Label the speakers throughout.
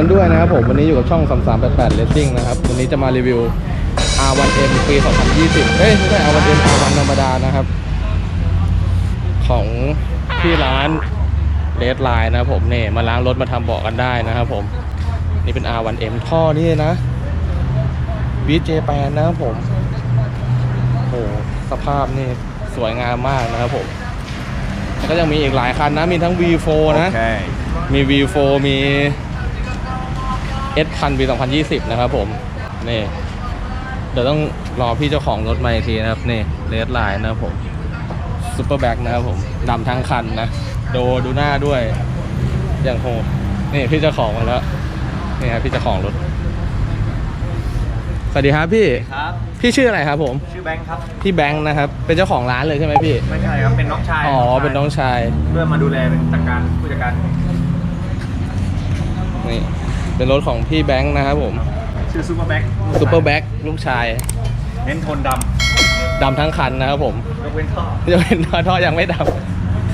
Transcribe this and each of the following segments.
Speaker 1: สดีกันด้วยนะครับผมวันนี้อยู่กับช่อง 3388 Racing นะครับ วันนี้จะมารีวิว R1M ปี 2020 เอ้ยไม่ใช่ R1M R1 ธรรมดานะครับ ของที่ร้านเลดไลน์นะครับผมเนี่ยมาล้างรถมาทำเบาะกันได้นะครับผม นี่เป็น R1M ท่อนี่นะ BJ แปนนะครับผมโอ้โหสภาพนี่สวยงามมากนะครับผมแล้วก็ยังมีอีกหลายคันนะ มีทั้ง V4 นะ มี V4 มี S พันปี 2020 นะครับผมนี่เดี๋ยวต้องรอพี่เจ้าของรถมาอีกทีนะครับนี่เลดไลน์นะครับผมซูเปอร์แบ็กนะครับผมดำทั้งคันนะโดดูหน้าด้วย อย่างโหดนี่พี่เจ้าของมาแล้วนี่ครับพี่เจ้าของรถ สวัสดีครับพี่
Speaker 2: ครับ
Speaker 1: พี่ชื่ออะไรครับผม
Speaker 2: ชื่อแบงค์ครับ
Speaker 1: พี่แบงค์นะครับ เป็นเจ้าของร้านเลยใช่ไหมพี่
Speaker 2: ไม่ใช่ครับ เป็นน้องชาย
Speaker 1: อ๋อ เป็นน้องชาย
Speaker 2: เพื่อมาดูแลเป็นจัดการผู้จัดการ
Speaker 1: นี่ เป็นรถของพี่แบงค์นะครับผม
Speaker 2: ชื่อซูเปอร์แบ็ก
Speaker 1: ซูเปอร์แบ็กลูกชาย
Speaker 2: เน้นโทนด
Speaker 1: ดำทั้งคันนะครับผมำ
Speaker 2: ยกเว้นท่อ
Speaker 1: จะเป็นท่อยังไม่ด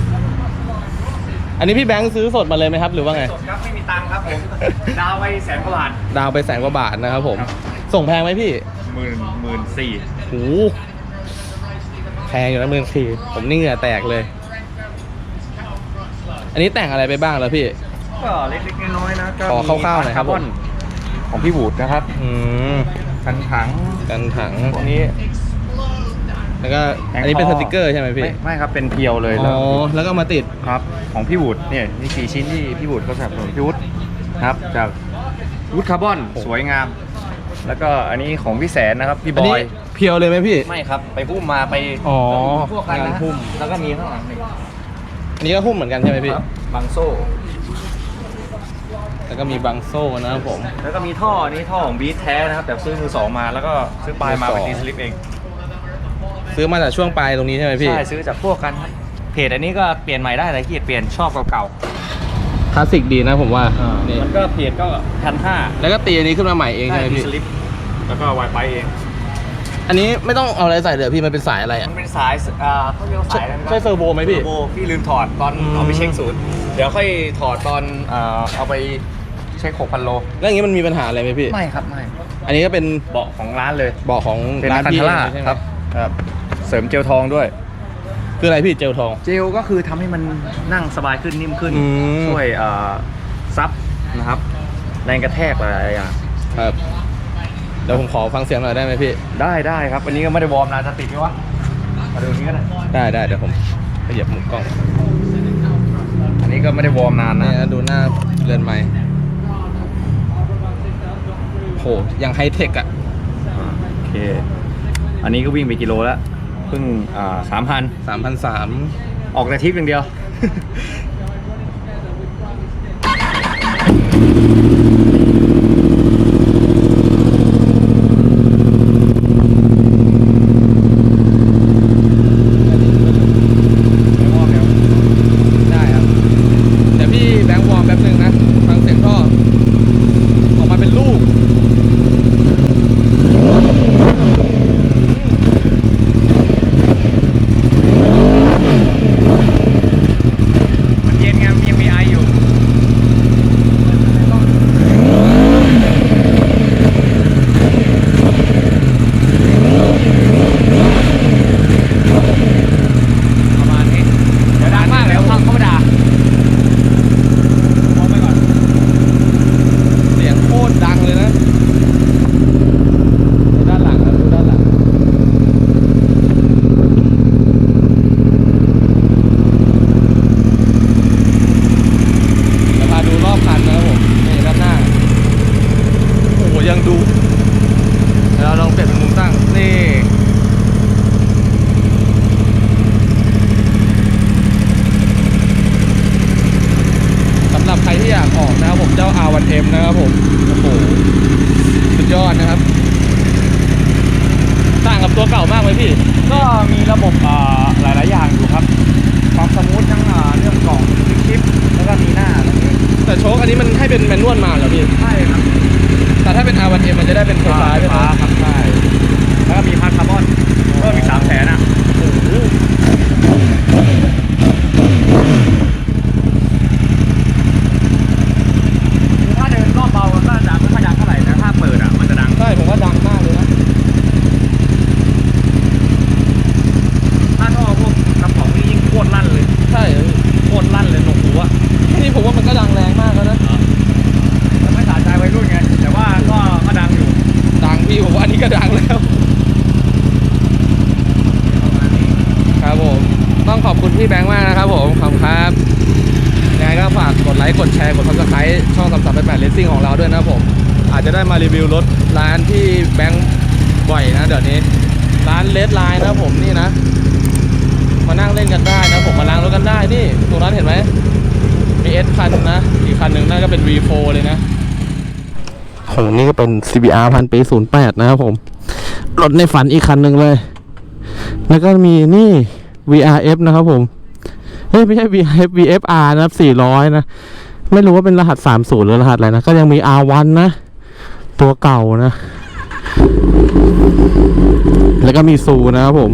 Speaker 1: ำอันนี้พี่แบงค์ซื้อสดมาเลยไหมครับ หรือว่าไง
Speaker 2: สดครับไม่มีตังค์ครับผม ดาวไว้แสนกว่าบาท
Speaker 1: ดาวไปแสนกว่าบาทนะครับผม
Speaker 2: ครับ
Speaker 1: ส่งแพงไหมพี่
Speaker 2: หมื่นหมื่นสี่
Speaker 1: โหแพงอยู่นะหมื่นสี่ผมนี่เหงื่อแตกเลย อันนี้แต่งอะไรไปบ้างแล้วพี่
Speaker 2: ก็เล็กๆน้อยๆนะก็
Speaker 1: ขอคร่าวๆหน่อยครับา
Speaker 2: บอนของพี่บูดนะครับ
Speaker 1: อืม
Speaker 2: กันถัง
Speaker 1: กันถัง
Speaker 2: พวกนี้
Speaker 1: แล้วก็
Speaker 2: แผง
Speaker 1: อันนี้เป็น
Speaker 2: ท่
Speaker 1: ส
Speaker 2: อ
Speaker 1: ติกเกอร์ใช่ไหมพี่
Speaker 2: ไม่ไม่ครับเป็นเพียวเลย
Speaker 1: อ๋
Speaker 2: แล้ว
Speaker 1: อแล้วก็มาติด
Speaker 2: ครับ ของพี่บูดเนี่ยนี่สี่ชิ้นที่พี่บูดเขาสนับสนุนพี่วุฒิครับจากวุฒิคาร์บอน
Speaker 1: โอ้
Speaker 2: สวยงาม แล้วก็อันนี้ของพี่แสนนะครับพี่บ
Speaker 1: อัน
Speaker 2: อ
Speaker 1: นี้
Speaker 2: ย
Speaker 1: เพียวเลยไหมพี่
Speaker 2: ไม่ครับไปพุ่มมาไป
Speaker 1: อ๋อ
Speaker 2: พวกกัน
Speaker 1: งาน
Speaker 2: นะ
Speaker 1: พุ่ม
Speaker 2: แล้วก็มีข้างหลังนี่
Speaker 1: อันนี้ก็หุ้มเหมือนกันใช่ไหมพี่
Speaker 2: ครับบางโซ่
Speaker 1: แล้วก็มีบังโซ่นะครับผม
Speaker 2: แล้วก็มีท่อนี่ท่อของบีทแท้นะครับ แต่ซื้อมือสองมาแล้วก็ซื้อปลายมา
Speaker 1: มือส
Speaker 2: เป็
Speaker 1: อนง
Speaker 2: ดีสลิปเอง
Speaker 1: ซื้อมาจากช่วงปลายตรงนี้ใช่ไหมพี่
Speaker 2: ใช่ ซื้อจากพวกกันครับ เพจอันนี้ก็เปลี่ยนใหม่ได้แต่ขี้เกียจเปลี่ยนชอบเก่า
Speaker 1: คลาสสิกดีนะผมว่า
Speaker 2: ๆ
Speaker 1: นี่
Speaker 2: มันก็เพจก็พันห้า
Speaker 1: แล้วก็ตีอันนี้ขึ้นมาใหม่เองใช่ไหม
Speaker 2: ดี
Speaker 1: พี่
Speaker 2: สลิปแล้วก็ไวไฟเอง
Speaker 1: อันนี้ไม่ต้องเอาอะไรใส่เลยพี่มันเป็นสายอะไร
Speaker 2: มั
Speaker 1: อะ
Speaker 2: นเป็นสายอ่าเขาเรียกว่าสายอะไรนะ
Speaker 1: ใช่เซอร์โบไหมพี่
Speaker 2: เทอร์โบพี่ลืมถอดตอน
Speaker 1: อืม
Speaker 2: เอาไปเช็คศูนย์ เดี๋ยวค่อยถอดตอนอ่าเอาไปเช็ค6,000โล
Speaker 1: แล้วอย่างนี้มันมีปัญหาอะไรไหมพี่
Speaker 2: ไม่ครับไม่
Speaker 1: อันนี้ก็เป็น
Speaker 2: เบาะของร้านเลย
Speaker 1: เบาะของ
Speaker 2: เป็น
Speaker 1: ร้าน
Speaker 2: คัน
Speaker 1: พี่
Speaker 2: ทาร่า
Speaker 1: ใช่ไหม
Speaker 2: ครับครับ เสริมเจลทองด้วย
Speaker 1: คืออะไรพี่เจลทอง
Speaker 2: เจลก็คือทำให้มันนั่งสบายขึ้นนิ่มขึ้น
Speaker 1: อืม
Speaker 2: ช่วยอ่าซับนะครับแรงกระแทกหลายๆอย่าง
Speaker 1: ครับเดี๋ยวผมขอฟังเสียงหน่อยได้ไหมพี่
Speaker 2: ได้ได้ครับวันนี้ก็ไม่ได้วอร์มนะจะติดไหมวะมาดูนี้ก็ได้
Speaker 1: ได้ได้เดี๋ยวผมขยับมุมกล้อง
Speaker 2: อันนี้ก็ไม่ได้วอร์มนาน
Speaker 1: นี่
Speaker 2: นะ
Speaker 1: นะดูหน้าเรือนไม้โหยังไฮเทคอะ
Speaker 2: อ่าโอเค อันนี้ก็วิ่งไปกิโลแล้วเพิ่งอ่าสามพัน
Speaker 1: สามพันสาม
Speaker 2: ออกแต่ทริปอย่างเดียว
Speaker 1: ได้ครับ เดี๋ยวพี่แบงค์วอร์มแป๊บนึงนะ ฟังเสียงท่อ ออกมาเป็นลูก
Speaker 2: มันเย็นไงมันยังมีไออยู่ ประมาณนี้ เดี๋ยวดังมากเดี๋ยวพังเข้ามาด่าพอไปก่อน
Speaker 1: เสียงโคตรดังเลยนะดูด้านหลังครับดูด้านหลัง เดี๋ยวพาดูรอบคันนะครับผม นี่ด้านหน้า โอ้โห ยังดูเดี๋ยวเราลองเปลี่ยนเป็นมุมตั้ง นี่ สำหรับใครที่อยากออกนะครับผมเจ้า R1M นะครับ ผม โอ้โห สุดยอดนะครับ ต่างกับตัวเก่ามากไหมพี่
Speaker 2: ก็มีระบบอ่าหลาย ๆ อย่างอยู่ครับความสมูททั้งอ่าเรื่องกล่องคลิป แล้วก็มีหน้าตรงนี้
Speaker 1: แต่โชคอันนี้มันให้เป็นแมนนวลมาเหรอพี่
Speaker 2: ใช่ครับ
Speaker 1: แต่ถ้าเป็น R1M มันจะได้เป็นไฟฟ้าใช่ไหม
Speaker 2: ฟ้าครับใช่แล้วก็มีพาร์ทคาร์บอนเพิ่มอีกสามแสนอะ
Speaker 1: โอ้โห
Speaker 2: ถ้าเดินรอบ
Speaker 1: อันนี้ก็ดังแล้ว ครับผม ต้องขอบคุณพี่แบงค์มากนะครับผม ขอบคุณครับยังไงก็ฝากกดไลค์ กดแชร์ กดซับสไครต์ ช่องสามสามแปดเลสซิ่งของเราด้วยนะผม อาจจะได้มารีวิวรถร้านที่แบงค์บ่อยนะเดี๋ยวนี้ ร้านเลดไลน์นะผมนี่นะ มานั่งเล่นกันได้นะผมมาล้างรถกันได้นี่ตรงนั้นเห็นไหมมีเอสคันนะอีกคันหนึ่งน่าจะเป็น V4 เลยนะโหนี่ก็เป็น CBR พันปี08นะครับผม รถในฝันอีกคันหนึ่งเลย แล้วก็มีนี่ VRF นะครับผม เฮ้ย ไม่ใช่ VRF VFR นะครับ400นะ ไม่รู้ว่าเป็นรหัส 30 หรือรหัสอะไรนะ ก็ยังมี R1 นะ ตัวเก่านะ แล้วก็มีซูนะครับผม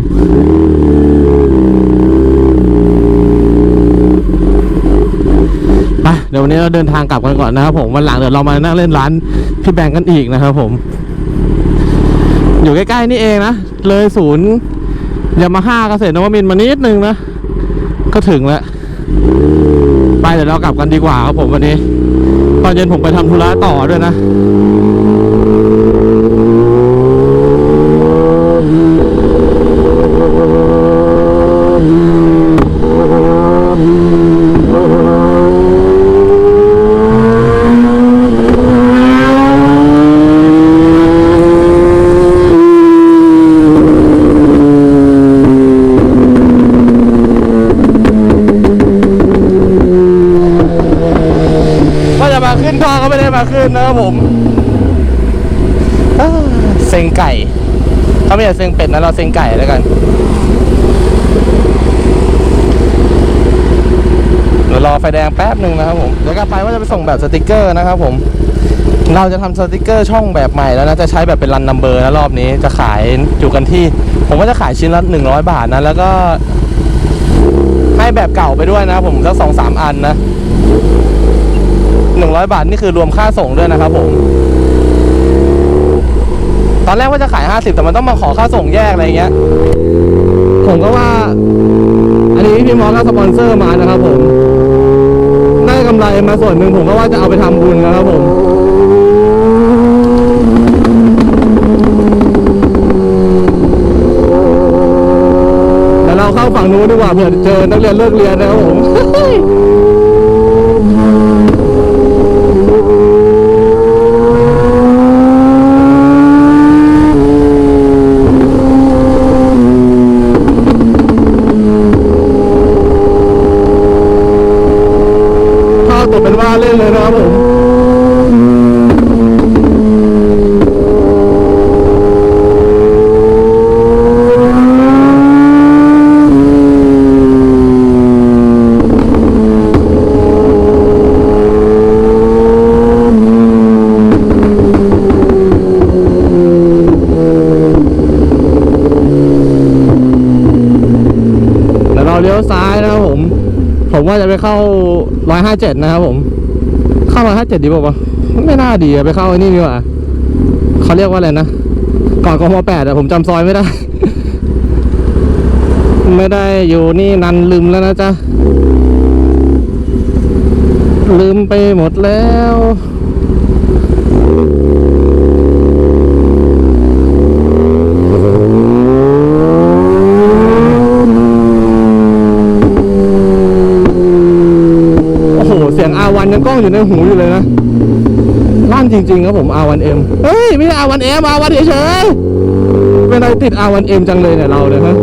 Speaker 1: ไปเดี๋ยววันนี้เราเดินทางกลับกันก่อนนะครับผมวันหลังเดี๋ยวเรามานั่งเล่นร้านพี่แบงค์กันอีกนะครับผม อยู่ใกล้ๆนี่เองนะ เลยศูนย์ยามาฮ่าเกษตรนวมินมานิดนึงนะ ก็ถึงแล้ว เดี๋ยวเรากลับกันดีกว่าครับผมวันนี้ ตอนเย็นผมไปทำธุระต่อด้วยนะ ขึ้นท่อก็ไม่ได้มาขึ้นนะครับผมเซ็งไก่เขาไม่อยากเซ็งเป็ดนะเราเซ็งไก่แล้วกันเดี๋ยวรอไฟแดงแป๊บหนึ่งนะครับผมเดี๋ยวกลับไปว่าจะไปส่งแบบสติกเกอร์นะครับผมเราจะทำสติกเกอร์ช่องแบบใหม่แล้วนะจะใช้แบบเป็นรันนัมเบอร์นะรอบนี้จะขายอยู่กันที่ ผมก็จะขายชิ้นละ100 บาทนะ แล้วก็ให้แบบเก่าไปด้วยนะผมสักสองสามอันนะ หนึ่งร้อยบาท นี่คือรวมค่าส่งด้วยนะครับผมตอนแรกว่าจะขายห้าสิบแต่มันต้องมาขอค่าส่งแยกอะไรเงี้ย ผมก็ว่า อันนี้พี่มอสก็สปอนเซอร์มานะครับผม ได้กำไรมาส่วนหนึ่งผมก็ว่าจะเอาไปทำบุญนะครับผม แต่เราเข้าฝั่งนู้นดีกว่าเผื่อเจอนักเรียนเลิกเรียนนะครับผม เข้าตัวเป็นว่าเล่นเลยนะครับผม เดี๋ยวเราเลี้ยวซ้ายนะครับผม ผม ว่าจะไปเข้า157นะครับผม เข้า157ดีป่าวะไม่น่าดีไปเข้าไอ้นี่ดีกว่าเขาเรียกว่าอะไรนะก่อนกม8อะผมจำซอยไม่ได้ ไม่ได้อยู่นี่นันลืมแล้วนะจ๊ะลืมไปหมดแล้ว โอ้โห เสียง R1 ยังกล้องอยู่ในหูอยู่เลยนะลั่น จริงๆครับผม R1M เฮ้ย ไม่ใช่ R1M R1 เฉยๆเป็นอะไรติด R1M จังเลยเนี่ยเราเนี่ยฮะ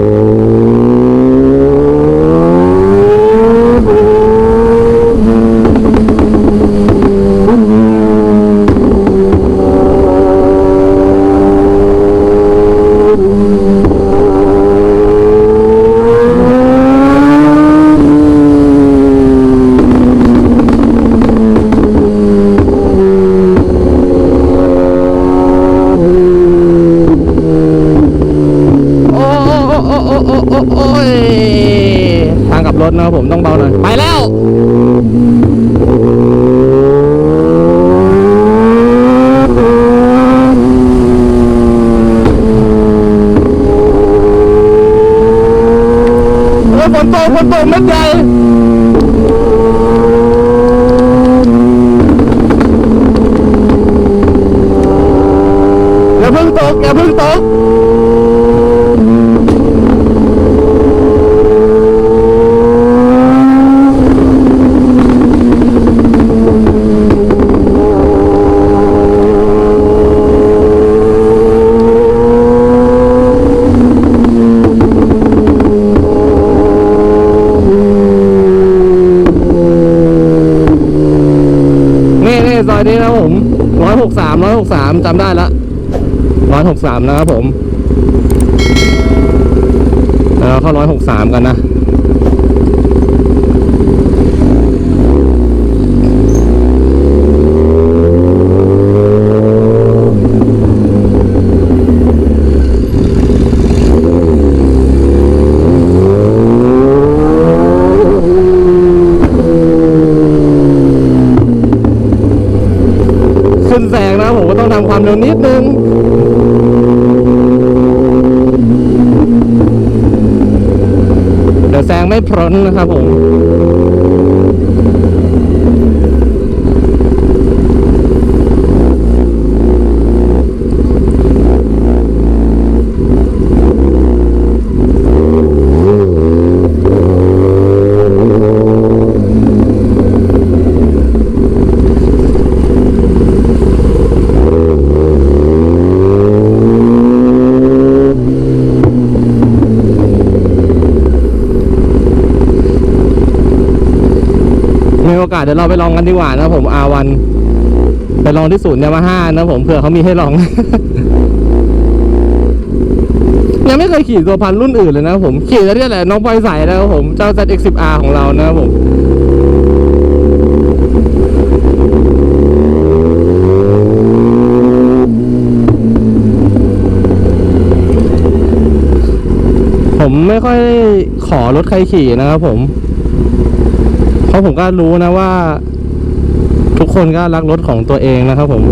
Speaker 1: Bye-bye. ามจำได้ละร้อยหกสามนะครับผม เราเข้าร้อยหกสามกันนะ ขึ้นแซงนะผมก็ต้องทำความ เรานิดนึงเดี๋ยวแซงไม่พ้นนะครับผม มีโอกาสเดี๋ยวเราไปลองกันดีกว่านะผม R1 ไปลองที่ศูนย์ยามาฮ่านะผมเผื่อเขามีให้ลอง ยังไม่เคยขี่ตัวพันรุ่นอื่นเลยนะผมขี่แต่เนี่ยแหละน้องปอยใสนะครับผมเจ้า ZX10R ของเรานะครับผมผมไม่ค่อยขอรถใครขี่นะครับผมะผมก็รู้นะว่า ทุกคนก็รักรถของตัวเองนะครับผม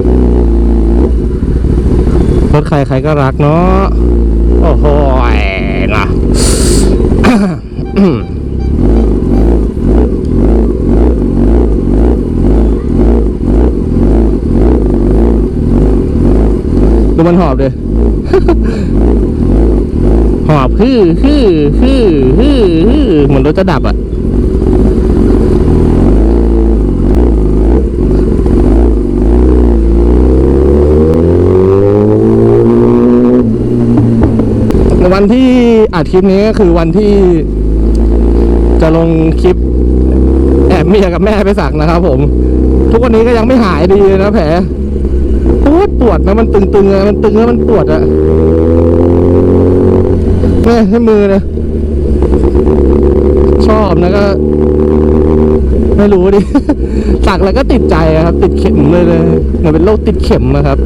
Speaker 1: รถใครใครก็รักเนาะโอ้โหนะดูมันหอบเลยหอบฮือฮือฮือฮือฮือเหมือนรถจะดับอะ วันที่ อัดคลิปนี้ก็คือวันที่จะลงคลิป แอบเมียกับแม่ไปสักนะครับ ผม ทุกวันนี้ก็ยังไม่หายดีเลยนะแผลปวดปวดนะมันตึงๆอะมันตึงแล้วมันปวดอะเนี่ยที่มือนี่ยชอบนะก็ ไม่รู้ดิ สักแล้วก็ติดใจครับ ติดเข็มเลยเลยเหมือนเป็นโรคติดเข็มนะครับ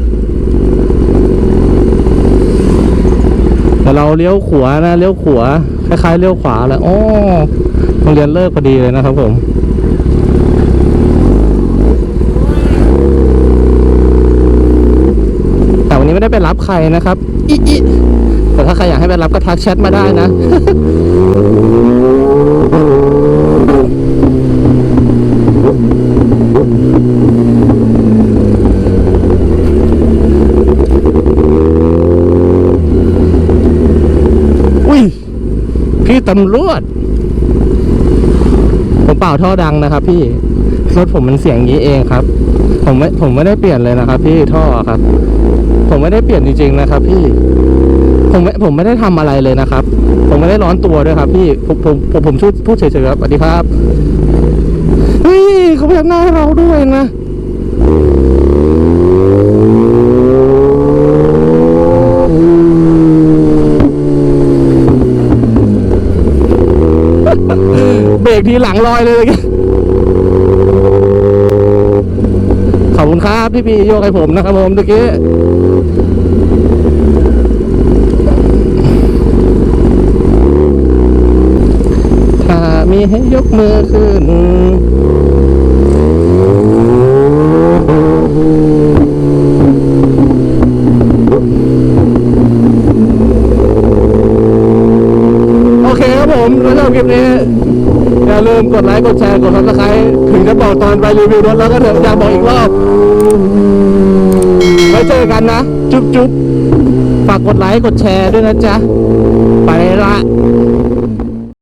Speaker 1: แต่เราเลี้ยวขวานะเลี้ยวขวาคล้ายๆเลี้ยวขวาแหละอ๋อโรงเรียนเลิกพอดีเลยนะครับผมแต่วันนี้ไม่ได้ไปรับใครนะครับอิอิแต่ถ้าใครอยากให้ไปรับก็ทักแชทมาได้นะ อุ้ย พี่ ตำรวจ ผมเป่าท่อดังนะครับพี่ รถผมมันเสียงนี้เองครับ ผมไม่ผมไม่ได้เปลี่ยนเลยนะครับ พี่ท่อครับ ผมไม่ได้เปลี่ยนจริงๆนะครับ พี่ ผมไม่ผมไม่ได้ทำอะไรเลยนะครับ ผมไม่ได้ร้อนตัวด้วยครับ พี่ผมผมผมผมช่วยพูดเฉยๆครับสวัสดีครับเฮ้ยเขาพยักหน้าให้เราด้วยนะ เบร กทีหลังลอยเลยเลยขอบคุณครับที่พี่โยกให้ผมนะครับผมตะกี้ถ้ามีให้ยกมือขึ้นโอเคครับผมแล้วสำหรับคลิปนี้ย ลืมกดไลค์กดแชร์กดซับสไครต์ถึงจะบอกตอนไปรีวิวรถแล้วก็เถอะอยากบอกอีกรอบไว้เจอกันนะ จุ๊บจุ๊บฝากกดไลค์กดแชร์ด้วยนะจ๊ะ ไปละ